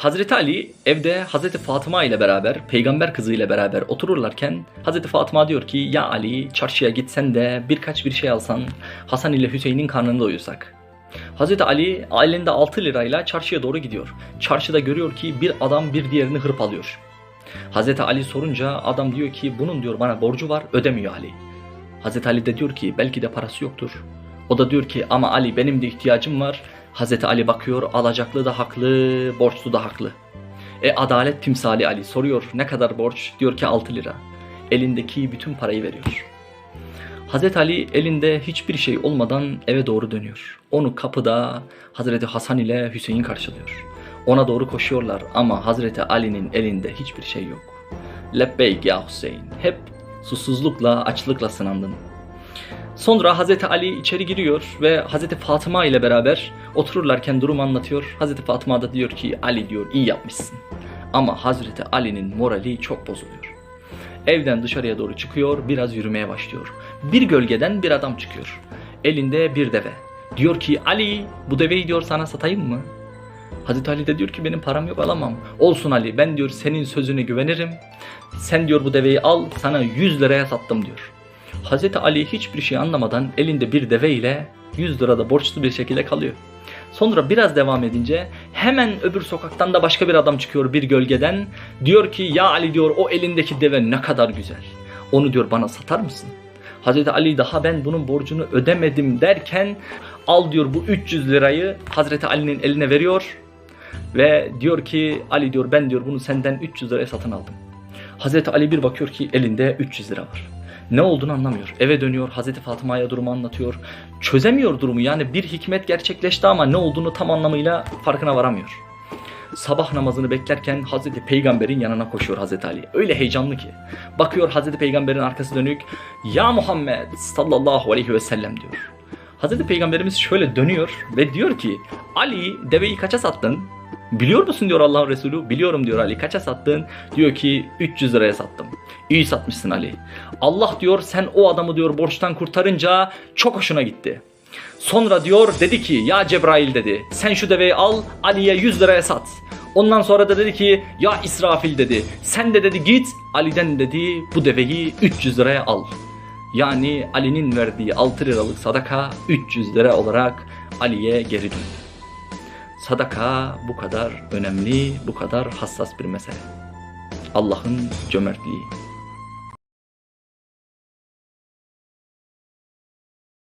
Hazreti Ali evde Hazreti Fatıma ile beraber, peygamber kızı ile beraber otururlarken Hazreti Fatıma diyor ki ya Ali çarşıya gitsen de birkaç bir şey alsan Hasan ile Hüseyin'in karnını doyursak. Hazreti Ali elinde 6 lirayla çarşıya doğru gidiyor. Çarşıda görüyor ki bir adam bir diğerini hırpalıyor. Hazreti Ali sorunca adam diyor ki bunun diyor bana borcu var ödemiyor Ali. Hazreti Ali de diyor ki belki de parası yoktur. O da diyor ki ama Ali benim de ihtiyacım var. Hazreti Ali bakıyor alacaklı da haklı, borçlu da haklı. E adalet timsali Ali soruyor ne kadar borç? Diyor ki 6 lira. Elindeki bütün parayı veriyor. Hazreti Ali elinde hiçbir şey olmadan eve doğru dönüyor. Onu kapıda Hazreti Hasan ile Hüseyin karşılıyor. Ona doğru koşuyorlar ama Hazreti Ali'nin elinde hiçbir şey yok. Lebbeyk ya Hüseyin. Hep susuzlukla, açlıkla sınandın. Sonra Hazreti Ali içeri giriyor ve Hazreti Fatıma ile beraber otururlarken durum anlatıyor. Hazreti Fatıma da diyor ki Ali diyor iyi yapmışsın. Ama Hazreti Ali'nin morali çok bozuluyor. Evden dışarıya doğru çıkıyor, biraz yürümeye başlıyor. Bir gölgeden bir adam çıkıyor. Elinde bir deve. Diyor ki Ali bu deveyi diyor sana satayım mı? Hazreti Ali de diyor ki benim param yok alamam. Olsun Ali ben diyor senin sözüne güvenirim. Sen diyor bu deveyi al sana 100 liraya sattım diyor. Hazreti Ali hiçbir şey anlamadan elinde bir deve ile 100 lirada borçlu bir şekilde kalıyor. Sonra biraz devam edince hemen öbür sokaktan da başka bir adam çıkıyor bir gölgeden. Diyor ki ya Ali diyor o elindeki deve ne kadar güzel. Onu diyor bana satar mısın? Hazreti Ali daha ben bunun borcunu ödemedim derken al diyor bu 300 lirayı Hazreti Ali'nin eline veriyor. Ve diyor ki Ali diyor ben diyor bunu senden 300 liraya satın aldım. Hazreti Ali bir bakıyor ki elinde 300 lira var. Ne olduğunu anlamıyor. Eve dönüyor Hazreti Fatıma'ya durumu anlatıyor. Çözemiyor durumu yani bir hikmet gerçekleşti ama ne olduğunu tam anlamıyla farkına varamıyor. Sabah namazını beklerken Hazreti Peygamber'in yanına koşuyor Hazreti Ali. Öyle heyecanlı ki. Bakıyor Hazreti Peygamber'in arkası dönük. Ya Muhammed sallallahu aleyhi ve sellem diyor. Hazreti Peygamberimiz şöyle dönüyor ve diyor ki Ali deveyi kaça sattın? Biliyor musun diyor Allah'ın Resulü. Biliyorum diyor Ali. Kaça sattın? Diyor ki 300 liraya sattım. İyi satmışsın Ali. Allah diyor sen o adamı diyor borçtan kurtarınca çok hoşuna gitti. Sonra diyor dedi ki ya Cebrail dedi sen şu deveyi al Ali'ye 100 liraya sat. Ondan sonra da dedi ki ya İsrafil dedi sen de dedi git Ali'den dedi bu deveyi 300 liraya al. Yani Ali'nin verdiği 6 liralık sadaka 300 lira olarak Ali'ye geri döndü. Sadaka bu kadar önemli, bu kadar hassas bir mesele. Allah'ın cömertliği.